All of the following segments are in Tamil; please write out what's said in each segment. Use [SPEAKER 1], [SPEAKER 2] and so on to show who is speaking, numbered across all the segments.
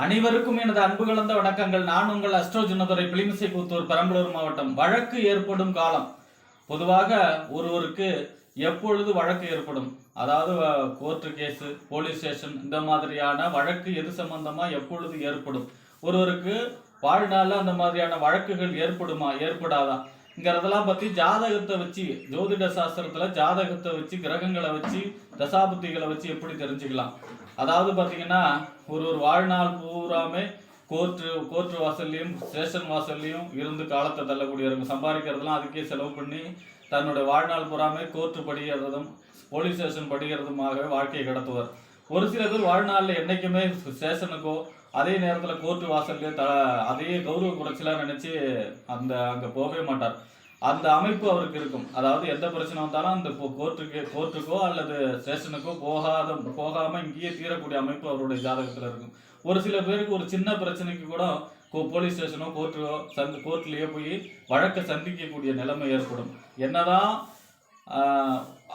[SPEAKER 1] அனைவருக்கும் எனது அன்பு கலந்த வணக்கங்கள். நான் உங்கள் அஸ்ட்ரோஜுனதுரை பிளிமிசை புத்தூர் பெரம்பலூர் மாவட்டம். வழக்கு ஏற்படும் காலம். பொதுவாக ஒருவருக்கு எப்பொழுது வழக்கு ஏற்படும்? அதாவது கோர்ட்டு கேஸு போலீஸ் ஸ்டேஷன் இந்த மாதிரியான வழக்கு எது சம்பந்தமா எப்பொழுது ஏற்படும்? ஒருவருக்கு வாழ்நாளில் அந்த மாதிரியான வழக்குகள் ஏற்படுமா? ஏற்படாதா? இங்கிறதெல்லாம் பற்றி ஜாதகத்தை வச்சு ஜோதிட சாஸ்திரத்தில் ஜாதகத்தை வச்சு கிரகங்களை வச்சு தசாபுத்திகளை வச்சு எப்படி தெரிஞ்சுக்கலாம்? அதாவது பார்த்தீங்கன்னா ஒரு ஒரு வாழ்நாள் பூராமே கோர்ட்டு கோர்ட்டு வாசல்லையும் ஸ்டேஷன் வாசல்லையும் இருந்து காலத்தை தள்ளக்கூடியவங்க சம்பாதிக்கிறதெல்லாம் அதுக்கே செலவு பண்ணி தன்னுடைய வாழ்நாள் பூராமே கோர்ட்டு படிக்கிறதும் போலீஸ் ஸ்டேஷன் படிக்கிறதுமாக வாழ்க்கையை கடத்துவார். ஒரு சில பேர் வாழ்நாளில் என்னைக்குமே ஸ்டேஷனுக்கோ அதே நேரத்தில் கோர்ட்டு வாசல்லையோ த அதையே கௌரவ குறைச்சலாக நினச்சி அந்த அங்கே போகவே மாட்டார். அந்த அமைப்பு அவருக்கு இருக்கும். அதாவது எந்த பிரச்சனை வந்தாலும் அந்த கோர்ட்டுக்கு கோர்ட்டுக்கோ அல்லது ஸ்டேஷனுக்கோ போகாத போகாம இங்கேயே தீரக்கூடிய அமைப்பு அவருடைய ஜாதகத்துல இருக்கும். ஒரு சில பேருக்கு ஒரு சின்ன பிரச்சனைக்கு கூட கோ- போலீஸ் ஸ்டேஷனோ கோர்ட்டோ சந்த் கோர்ட்லயோ போய் வழக்கை சந்திக்கக்கூடிய நிலைமை ஏற்படும். என்னதான்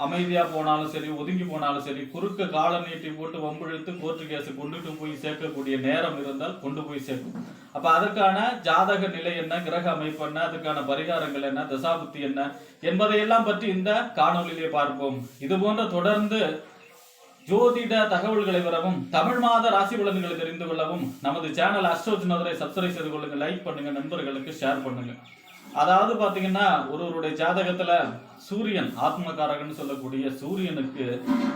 [SPEAKER 1] அமைதியாக அமைதியா போனாலும் சரி ஒதுங்கி போனாலும் சரி குறுக்க கால நீட்டி போட்டு வம்பிழுத்து கோர்ட்டு கொண்டுட்டு போய் சேர்க்கக்கூடிய நேரம் இருந்தால் கொண்டு போய் சேர்க்கும். அப்ப அதற்கான ஜாதக நிலை என்ன கிரக அமைப்பு என்ன அதுக்கான பரிகாரங்கள் என்ன தசாபுத்தி என்ன என்பதையெல்லாம் பற்றி இந்த காணொளியிலே பார்ப்போம். இது போன்ற தொடர்ந்து ஜோதிட தகவல்களை பெறவும் தமிழ் மாத ராசி பலன்களை தெரிந்து கொள்ளவும் நமது சேனல் அஸ்ட்ரோஜினதரை சப்ஸ்கிரைப் செய்து கொள்ளுங்க லைக் பண்ணுங்க நண்பர்களுக்கு ஷேர் பண்ணுங்க. அதாவது பாத்தீங்கன்னா ஒருவருடைய ஜாதகத்துல சூரியன் ஆத்மகாரகன் சொல்லக்கூடிய சூரியனுக்கு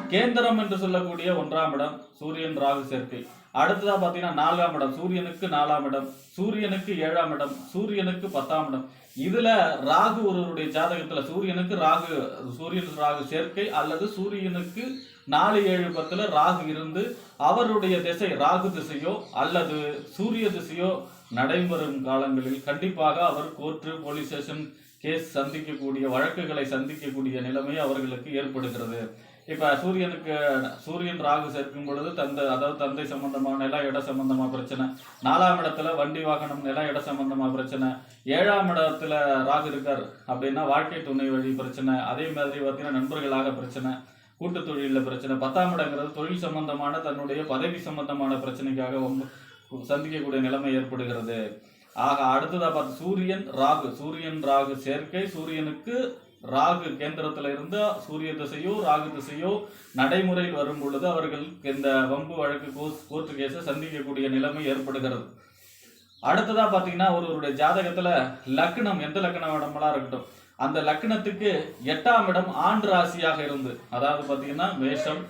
[SPEAKER 1] கேந்திரம் என்று சொல்லக்கூடிய ஒன்றாம் இடம் சூரியன் ராகு சேர்க்கை. அடுத்ததா பாத்தீங்கன்னா நாலாம் இடம் சூரியனுக்கு நாலாம் இடம் சூரியனுக்கு ஏழாம் இடம் சூரியனுக்கு பத்தாம் இடம். இதுல ராகு ஒருவருடைய ஜாதகத்துல சூரியனுக்கு ராகு சூரியன் ராகு சேர்க்கை அல்லது சூரியனுக்கு நாலு ஏழு பத்துல ராகு இருந்து அவருடைய திசை ராகு திசையோ அல்லது சூரிய திசையோ நடைபெறும் காலங்களில் கண்டிப்பாக அவர் கோர்ட்டு போலீஸ் ஸ்டேஷன் கேஸ் சந்திக்கக்கூடிய வழக்குகளை சந்திக்கக்கூடிய நிலைமை அவர்களுக்கு ஏற்படுகிறது. இப்ப சூரியனுக்கு சூரியன் ராகு சேர்க்கும் பொழுது தந்தை அதாவது தந்தை சம்பந்தமா நில இட சம்பந்தமா பிரச்சனை. நாலாம் இடத்துல வண்டி வாகனம் நில இட சம்பந்தமா பிரச்சனை. ஏழாம் இடத்துல ராகு இருக்கார் அப்படின்னா வாழ்க்கை துணை வழி பிரச்சனை. அதே மாதிரி பார்த்தீங்கன்னா நண்பர்களாக பிரச்சனை கூட்டு தொழிலில் பிரச்சனை. பத்தாம் இடங்கிறது தொழில் சம்பந்தமான தன்னுடைய பதவி சம்பந்தமான பிரச்சனைக்காக சந்திக்கக்கூடிய நிலைமை ஏற்படுகிறது. ஆக அடுத்ததா பார்த்து சூரியன் ராகு. சூரியன் ராகு சேர்க்கை. சூரியனுக்கு ராகு கேந்திரத்தில் இருந்து சூரிய திசையோ ராகு திசையோ நடைமுறையில் வரும் பொழுது அவர்கள் இந்த வம்பு வழக்கு கோர்ட்டு கேஸை சந்திக்கக்கூடிய நிலைமை ஏற்படுகிறது. அடுத்ததா பார்த்தீங்கன்னா ஒருவருடைய ஜாதகத்தில் லக்னம் எந்த லக்னம் இடமெல்லாம் இருக்கட்டும். அந்த லக்னத்துக்கு எட்டாம் இடம் ஆண் ராசியாக இருந்து அதாவது பார்த்தீங்கன்னா மேஷம்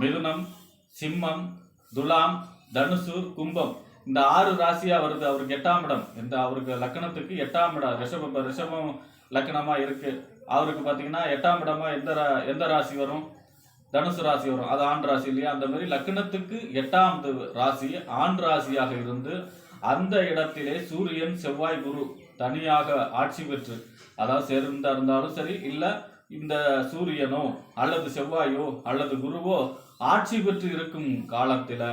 [SPEAKER 1] மிதுனம் சிம்மம் துலாம் தனுசு கும்பம் இந்த ஆறு ராசியா வருது. அவருக்கு எட்டாம் இடம். இந்த அவருக்கு லக்னத்துக்கு எட்டாம் இடம். ரிஷப ரிஷபம் லக்னமா இருக்கு. அவருக்கு பாத்தீங்கன்னா எட்டாம் இடமா எந்த ரா- எந்த ராசி வரும்? தனுசு ராசி வரும். அது ஆண் ராசி இல்லையா? அந்த மாதிரி லக்னத்துக்கு எட்டாம் ராசி ஆண் ராசியாக இருந்து அந்த இடத்திலே சூரியன் செவ்வாய் குரு தனியாக ஆட்சி பெற்று அதாவது சேர்ந்தா இருந்தாலும் சரி இல்ல இந்த சூரியனோ அல்லது செவ்வாயோ அல்லது குருவோ ஆட்சி பெற்று இருக்கும் காலத்துல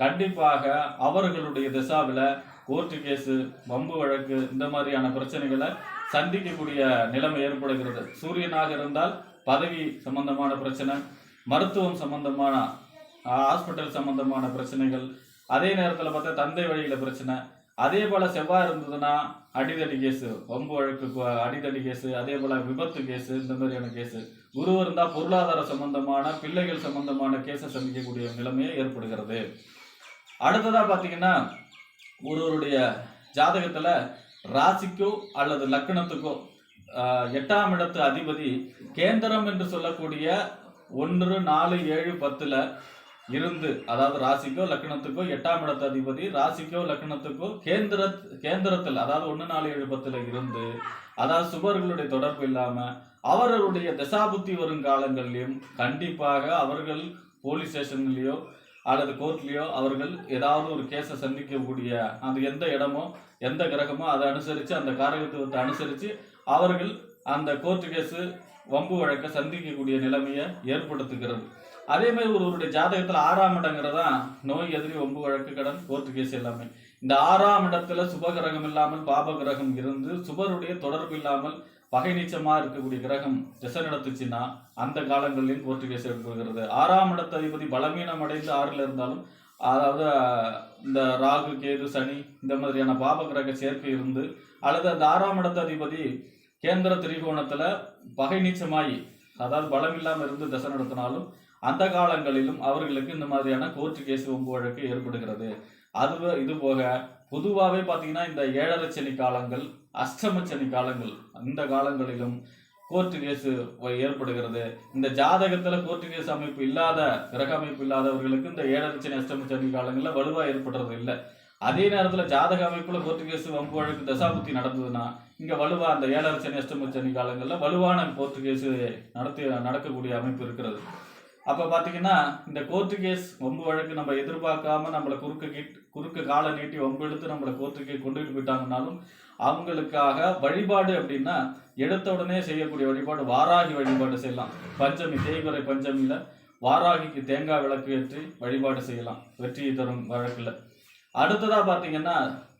[SPEAKER 1] கண்டிப்பாக அவர்களுடைய திசாவில் கோர்ட்டு கேஸு வம்பு வழக்கு இந்த மாதிரியான பிரச்சனைகளை சந்திக்கக்கூடிய நிலைமை ஏற்படுகிறது. சூரியனாக இருந்தால் பதவி சம்பந்தமான பிரச்சனை மருத்துவம் சம்பந்தமான ஹாஸ்பிட்டல் சம்பந்தமான பிரச்சனைகள் அதே நேரத்தில் பார்த்தா தந்தை வழியில் பிரச்சனை. அதே போல் செவ்வாய் இருந்ததுன்னா அடிதடி கேஸு வம்பு வழக்கு அடிதடி கேஸு அதே போல் விபத்து கேஸு இந்த மாதிரியான கேஸு குரு இருந்தால் பொருளாதார சம்பந்தமான பிள்ளைகள் சம்பந்தமான கேஸை சந்திக்கக்கூடிய நிலைமையே ஏற்படுகிறது. அடுத்ததாக பார்த்தீங்கன்னா ஒருவருடைய ஜாதகத்தில் ராசிக்கோ அல்லது லக்னத்துக்கோ எட்டாம் இடத்து அதிபதி கேந்திரம் என்று சொல்லக்கூடிய ஒன்று நாலு ஏழு பத்தில் இருந்து அதாவது ராசிக்கோ லக்னத்துக்கோ எட்டாம் இடத்து அதிபதி ராசிக்கோ லக்னத்துக்கோ கேந்திர கேந்திரத்தில் அதாவது ஒன்று நாலு ஏழு பத்தில் இருந்து அதாவது சுபர்களுடைய தொடர்பு இல்லாமல் அவர்களுடைய தசாபுத்தி வரும் காலங்களிலும் கண்டிப்பாக அவர்கள் போலீஸ் ஸ்டேஷன்லேயோ அல்லது கோர்ட்லேயோ அவர்கள் ஏதாவது ஒரு கேஸை சந்திக்கக்கூடிய அது எந்த இடமோ எந்த கிரகமோ அதை அனுசரித்து அந்த காரகத்துவத்தை அனுசரித்து அவர்கள் அந்த கோர்ட்டு கேஸு வம்பு வழக்கை சந்திக்கக்கூடிய நிலைமையை ஏற்படுத்துகிறது. அதே மாதிரி ஒருவருடைய ஜாதகத்தில் ஆறாம் இடங்கிறதா நோய் எதிரி வம்பு வழக்கு கடன் கோர்ட்டு கேஸ் எல்லாமே. இந்த ஆறாம் இடத்துல சுப கிரகம் இல்லாமல் பாப கிரகம் இருந்து சுபருடைய தொடர்பு இல்லாமல் பகை நீச்சமா இருக்கக்கூடிய கிரகம் திசை நடத்துச்சுன்னா அந்த காலங்களிலும் கோர்ட்டு கேஸ் ஏற்படுகிறது ஆறாம் இடத்து அதிபதி பலவீனம் அடைந்து ஆறில் இருந்தாலும் அதாவது இந்த ராகு கேது சனி இந்த மாதிரியான பாப கிரக சேர்க்கை இருந்து அல்லது அந்த ஆறாம் இடத்த அதிபதி கேந்திர திரிகோணத்துல பகை நீச்சமாயி அதாவது பலம் இல்லாமல் இருந்து திசை நடத்தினாலும் அந்த காலங்களிலும் அவர்களுக்கு இந்த மாதிரியான கோர்ட்டு கேஸ் வம்பு வழக்கு ஏற்படுகிறது. அது இது போக பொதுவாகவே பார்த்தீங்கன்னா இந்த ஏழரை சனி காலங்கள் அஷ்டம சனி காலங்கள் இந்த காலங்களிலும் கோர்ட்டு கேஸ் ஏற்படுகிறது. இந்த ஜாதகத்தில் கோர்ட்டு கேஸ் அமைப்பு இல்லாத கிரக அமைப்பு இல்லாதவர்களுக்கு இந்த ஏழரை சனி அஷ்டம சனி காலங்களில் வலுவாக ஏற்படுறது இல்லை. அதே நேரத்தில் ஜாதக அமைப்பில் கோர்ட்டு கேஸ் வம்பு வழக்கு தசாபுத்தி நடந்ததுன்னா இங்கே வலுவாக அந்த ஏழரை சனி அஷ்டம சனி காலங்களில் வலுவான கோர்ட்டு கேஸ் நடத்தி நடக்கக்கூடிய அமைப்பு இருக்கிறது. அப்போ பார்த்தீங்கன்னா இந்த கோர்ட்டு கேஸ் வம்பு வழக்கு நம்ம எதிர்பார்க்காம நம்மளை குறுக்க கீட் குறுக்க காலை நீட்டி வம்பு எடுத்து நம்மளை கோர்ட்டுக்கு கொண்டுகிட்டு போயிட்டாங்கனாலும் அவங்களுக்காக வழிபாடு அப்படின்னா எடுத்த உடனே செய்யக்கூடிய வழிபாடு வாராகி வழிபாடு செய்யலாம். பஞ்சமி தேய்வரை பஞ்சமியில் வாராகிக்கு தேங்காய் விளக்கு ஏற்றி வழிபாடு செய்யலாம் வெற்றியை தரும் வழக்கில். அடுத்ததாக பார்த்தீங்கன்னா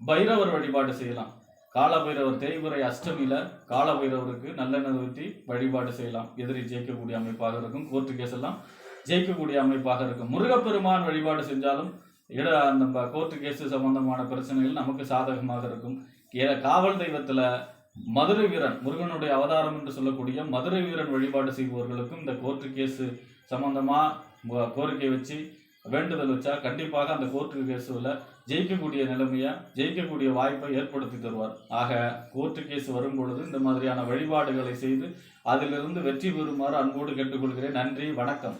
[SPEAKER 1] பைரவர் வழிபாடு செய்யலாம். காலபைரவர் தேய்முறை அஷ்டமியில காலபைரவருக்கு நல்லெண்ணெய் ஊற்றி வழிபாடு செய்யலாம். எதிரி ஜெயிக்கக்கூடிய அமைப்பாக இருக்கும். கோர்ட்டு கேஸ் எல்லாம் ஜெயிக்கக்கூடிய அமைப்பாக இருக்கும். முருகப்பெருமான் வழிபாடு செஞ்சாலும் இட நம்ம கோர்ட்டு கேஸு சம்பந்தமான பிரச்சனைகள் நமக்கு சாதகமாக இருக்கும். ஏ- காவல் தெய்வத்தில் மதுரை வீரன் முருகனுடைய அவதாரம் என்று சொல்லக்கூடிய மதுரை வீரன் வழிபாடு செய்பவர்களுக்கும் இந்த கோர்ட்டு கேஸு சம்பந்தமாக கோரிக்கை வச்சு வேண்டுதல் வச்சா கண்டிப்பாக அந்த கோர்ட்டு கேஸில் ஜெயிக்கக்கூடிய நிலைமையை ஜெயிக்கக்கூடிய வாய்ப்பை ஏற்படுத்தி தருவார். ஆக கோர்ட்டு கேஸ் வரும் பொழுது இந்த மாதிரியான வழிபாடுகளை செய்து அதிலிருந்து வெற்றி பெறுமாறு அன்போடு கேட்டுக்கொள்கிறேன். நன்றி வணக்கம்.